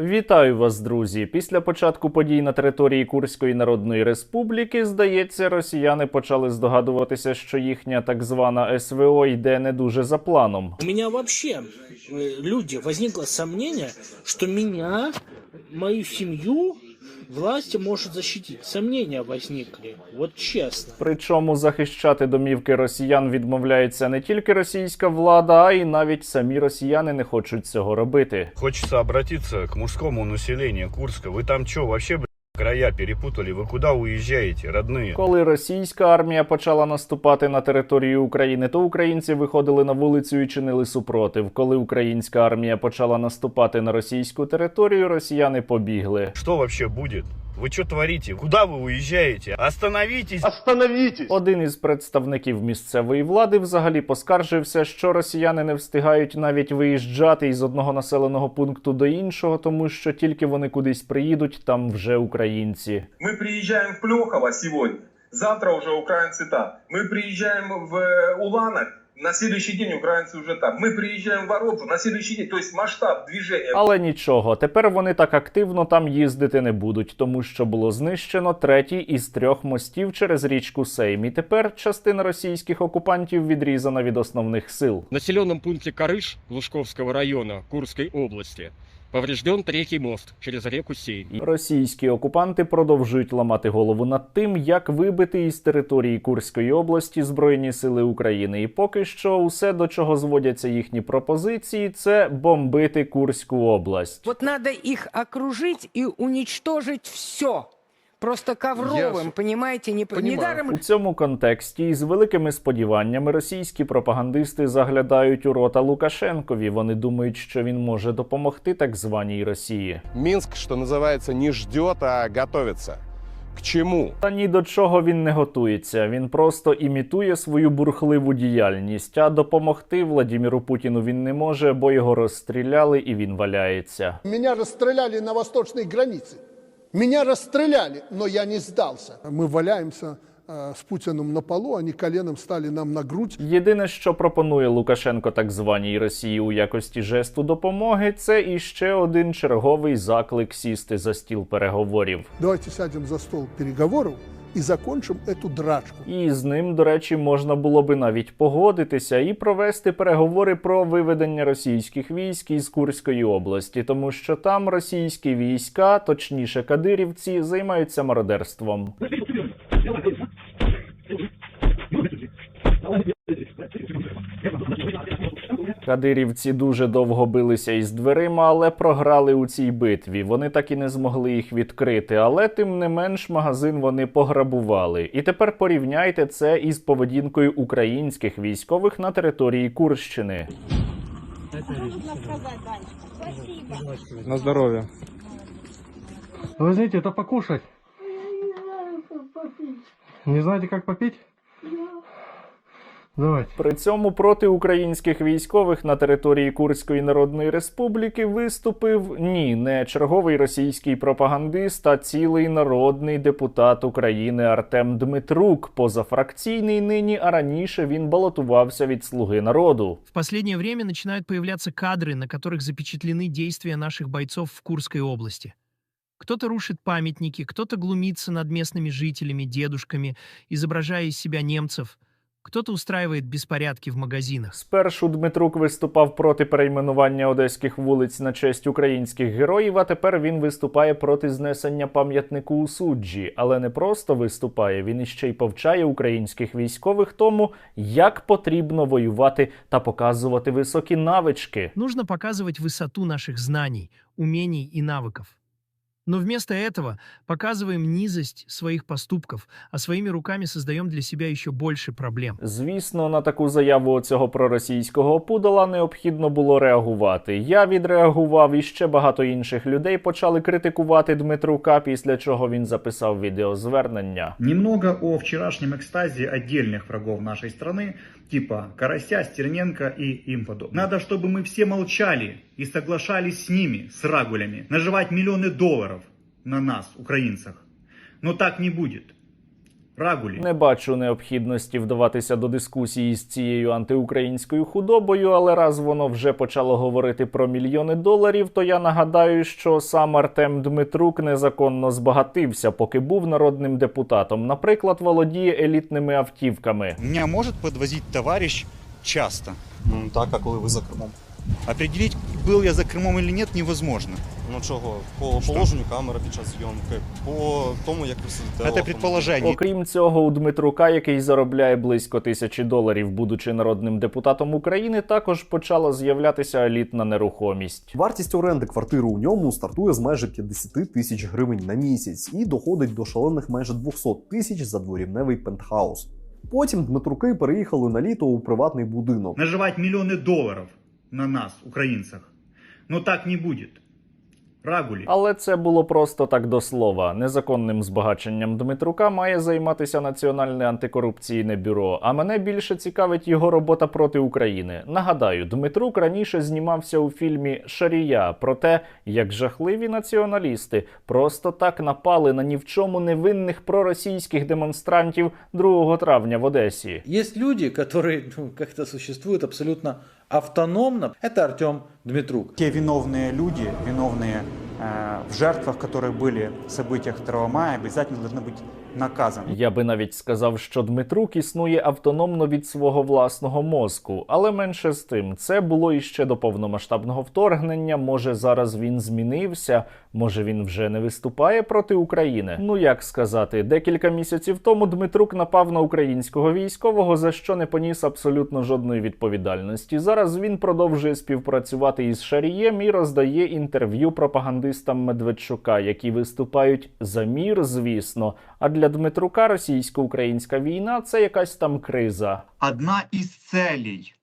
Вітаю вас, друзі! Після початку подій на території Курської Народної Республіки, здається, росіяни почали здогадуватися, що їхня так звана СВО йде не дуже за планом. У меня взагалі э, люди, возникло сумнення, що мене, мою семью власти может защитить. Сомнения возникли, вот честно. Причому захищати домівки росіян відмовляється не тільки російська влада, а й навіть самі росіяни не хочуть цього робити. Хочется обратиться к мужскому населению Курска. Вы там что, вообще, блядь, края перепутали? Ви куди уїжджаєте, родні? Коли російська армія почала наступати на територію України, то українці виходили на вулицю і чинили супротив. Коли українська армія почала наступати на російську територію, росіяни побігли. Що взагалі будет? Вы что творите? Куда вы уезжаете? Остановитесь! Один із представників місцевої влади взагалі поскаржився, що росіяни не встигають навіть виїжджати із одного населеного пункту до іншого, тому що тільки вони кудись приїдуть, там вже українці. Мы приезжаем в Плехово сегодня, завтра уже украинцы там. Мы приезжаем в э, Уланок, на следующий день украинцы уже там. Мы приезжаем в Воронцу, на следующий день. То есть масштаб движения Але нічого, тепер вони так активно там їздити не будуть, тому що було знищено третій із трьох мостів через річку Сейм. І тепер частина російських окупантів відрізана від основних сил. В населенном пункте Карыш Лужковского района Курской области поврежден третій мост через реку Сейм. Російські окупанти продовжують ламати голову над тим, як вибити із території Курської області Збройні сили України. І поки що усе, до чого зводяться їхні пропозиції, це бомбити Курську область. От треба їх окружити і унічтожити все. Просто ковровым, Я понимаете, не понимаю. недаром У цьому контексті із великими сподіваннями російські пропагандисти заглядають у рота Лукашенкові. Вони думають, що він може допомогти так званій Росії. Минск, что называется, не ждет, а готовится. К чему? Та ні до чого він не готується. Він просто імітує свою бурхливу діяльність. А допомогти Владіміру Путіну він не може, бо його розстріляли і він валяється. Меня расстреляли на восточной границе. Меня расстреляли, но я не сдался. Мы валяемся э, с Путиным на полу, они коленом стали нам на грудь. Єдине, що пропонує Лукашенко так званій Росії у якості жесту допомоги, це іще один черговий заклик сісти за стіл переговорів. Давайте сядем за стол переговоров и закончим эту драчку. І з ним, до речі, можна було би навіть погодитися і провести переговори про виведення російських військ із Курської області, тому що там російські війська, точніше кадирівці, займаються мародерством. Кадирівці дуже довго билися із дверима, але програли у цій битві. Вони так і не змогли їх відкрити. Але тим не менш магазин вони пограбували. І тепер порівняйте це із поведінкою українських військових на території Курщини. На здоровье. Вы знаете, это покушать. Не знаете, как попить? Давайте. При цьому проти українських військових на території Курської Народної Республіки виступив ні, не черговий російський пропагандист, а цілий народний депутат України Артем Дмитрук, позафракційний нині, а раніше він балотувався від Слуги народу. В последнее время начинают появляться кадры, на которых запечатлены действия наших бойцов в Курской области. Кто-то рушит памятники, кто-то глумится над местными жителями, дедушками, изображая из себя немцев, кто-то устраивает беспорядки в магазинах. Спершу Дмитрук виступав проти перейменування одеських вулиць на честь українських героїв, а тепер він виступає проти знесення пам'ятнику у суджі. Але не просто виступає, він іще й повчає українських військових тому, як потрібно воювати та показувати високі навички. Нужно показывать высоту наших знаний, умений и навыков. Но вместо этого показываем низость своих поступков, а своими руками создаем для себя еще больше проблем. Звісно, на таку заяву цього проросійського опудала необхідно було реагувати. Я відреагував, і ще багато інших людей почали критикувати Дмитрука, після чого він записав відеозвернення. Немного о вчерашнем экстазе отдельных врагов нашей страны, типа Карася, Стерненко и им подобных. Надо, чтобы мы все молчали и соглашались с ними, с рагулями, наживать миллионы долларов на нас, украинцах. Но так не будет. Рагули. Не бачу необхідності вдаватися до дискусії з цією антиукраїнською худобою, але раз воно вже почало говорити про мільйони доларів, то я нагадаю, що сам Артем Дмитрук незаконно збагатився, поки був народним депутатом. Наприклад, володіє елітними автівками. Меня может подвозить товарищ часто. Ну, Так, а коли ви за кермом? Определить, был я за Крымом или нет, невозможно. Ну чого? По положенню камери під час зйомки, по тому, як ви сидите. в Это автомобілі. предположение. Окрім цього, у Дмитрука, який заробляє близько тисячі доларів, будучи народним депутатом України, також почала з'являтися елітна нерухомість. Вартість оренди квартири у ньому стартує з майже 50 тисяч гривень на місяць і доходить до шалених майже 200 тисяч за дворівневий пентхаус. Потім Дмитруки переїхали на літо у приватний будинок. Наживать миллионы долларов на нас, украинцах. Но так не будет. Рагули. Але це було просто так до слова. Незаконним збагаченням Дмитрука має займатися Національне антикорупційне бюро. А мене більше цікавить його робота проти України. Нагадаю, Дмитрук раніше знімався у фільмі Шарія про те, як жахливі націоналісти просто так напали на ні в чому невинних проросійських демонстрантів 2 травня в Одесі. Есть люди, которые ну, как-то существуют абсолютно автономно. Это Артем Дмитрук. Те виновные люди, виновные э, в жертвах, которые были в событиях 2 мая, обязательно должны быть наказаны. Я би навіть сказав, що Дмитрук існує автономно від свого власного мозку, але менше з тим, це було іще до повномасштабного вторгнення. Може, зараз він змінився, може він вже не виступає проти України. Ну як сказати, декілька місяців тому Дмитрук напав на українського військового, за що не поніс абсолютно жодної відповідальності. Зараз він продовжує співпрацювати із Шарієм і роздає інтерв'ю пропагандистам Медведчука, які виступають за мір, звісно. А для Дмитрука російсько-українська війна це якась там криза. Одна из целей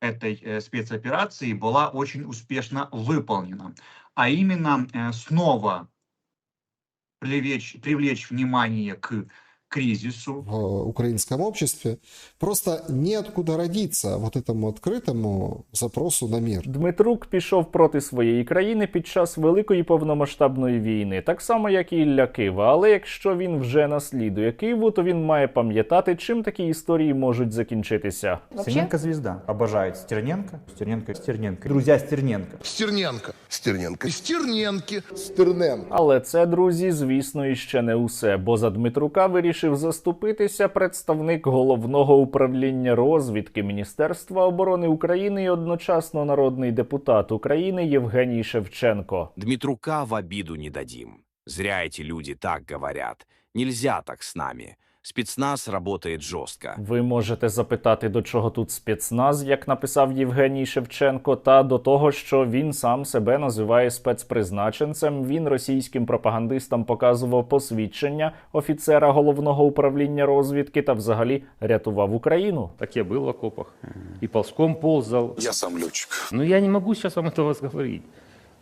этой э, спецоперации была очень успешно выполнена, а именно э, снова привлечь, привлечь внимание к кризису. в украинском обществе, просто неоткуда родиться вот этому открытому запросу на мир. Дмитрук пішов проти своєї країни під час великої повномасштабної війни, так само як і Ілля Кива. Але якщо він вже наслідує Києву, то він має пам'ятати, чим такі історії можуть закінчитися. Стерненко звезда. Обожает Стерненко. Стерненко, Стерненко. Друзья Стерненко. Стерненко. Стерненко. Стерненки. Стерненко. Але це, друзі, звісно, іще не усе, бо за Дмитрука вирішив заступитися представник головного управління розвідки Міністерства оборони України і одночасно народний депутат України Євгеній Шевченко. Дмитрука в обіду не дадим. Зря эти люди так говорят. Нельзя так с нами. Спецназ работает жестко. Ви можете запитати, до чого тут спецназ, як написав Євгеній Шевченко, та до того, що він сам себе називає спецпризначенцем. Він російським пропагандистам показував посвідчення офіцера головного управління розвідки та взагалі рятував Україну. Так я был в окопах. И ползком ползал. Я сам летчик. Но я не могу сейчас вам этого говорить.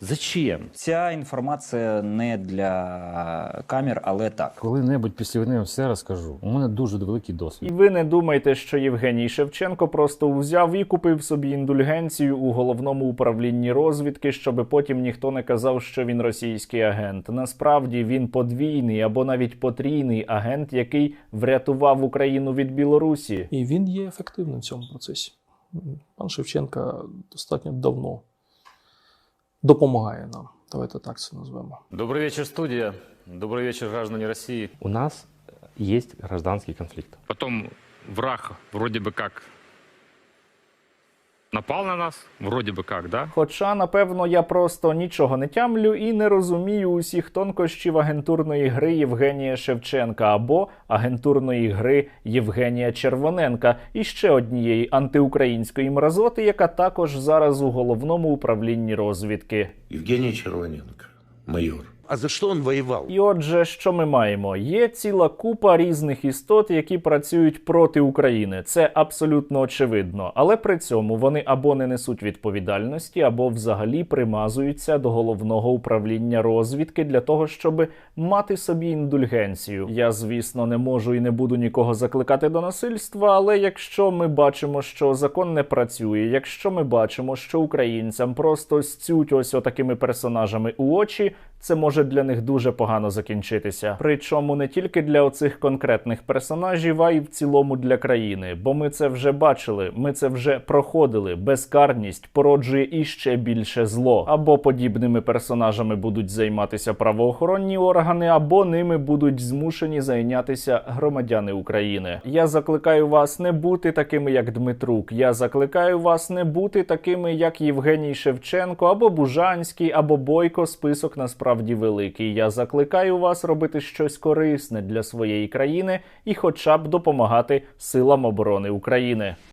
Зачем? Ця інформація не для камер, але так. Коли-небудь після війни все розкажу. У мене дуже великий І ви не думайте, що Євгеній Шевченко просто взяв і купив собі індульгенцію у головному управлінні розвідки, щоби потім ніхто не казав, що він російський агент. Насправді він подвійний або навіть потрійний агент, який врятував Україну від Білорусі. І він є ефективним в цьому процесі. Пан Шевченка достатньо давно допомагає нам. Давайте так це назвемо. Добрый вечер, студия. Добрый вечер, граждане России. У нас есть гражданский конфликт. Потом враг вроде бы как напал на нас, вроде бы как, да? Хоча, напевно, я просто нічого не тямлю і не розумію усіх тонкощів агентурної гри Євгенія Шевченка або агентурної гри Євгенія Червоненка і ще однієї антиукраїнської мразоти, яка також зараз у головному управлінні розвідки. Евгений Червоненко, майор. А за что он воевал? І отже, що ми маємо? Є ціла купа різних істот, які працюють проти України. Це абсолютно очевидно. Але при цьому вони або не несуть відповідальності, або взагалі примазуються до головного управління розвідки для того, щоб мати собі індульгенцію. Я, звісно, не можу і не буду нікого закликати до насильства, але якщо ми бачимо, що закон не працює, якщо ми бачимо, що українцям просто стють ось отакими персонажами у очі, це може для них дуже погано закінчитися. Причому не тільки для оцих конкретних персонажів, а й в цілому для країни. Бо ми це вже бачили, ми це вже проходили. Безкарність породжує іще більше зло. Або подібними персонажами будуть займатися правоохоронні органи, або ними будуть змушені зайнятися громадяни України. Я закликаю вас не бути такими, як Дмитрук. Я закликаю вас не бути такими, як Євгеній Шевченко, або Бужанський, або Бойко. Список насправді великий. Я закликаю вас робити щось корисне для своєї країни і, хоча б допомагати силам оборони України.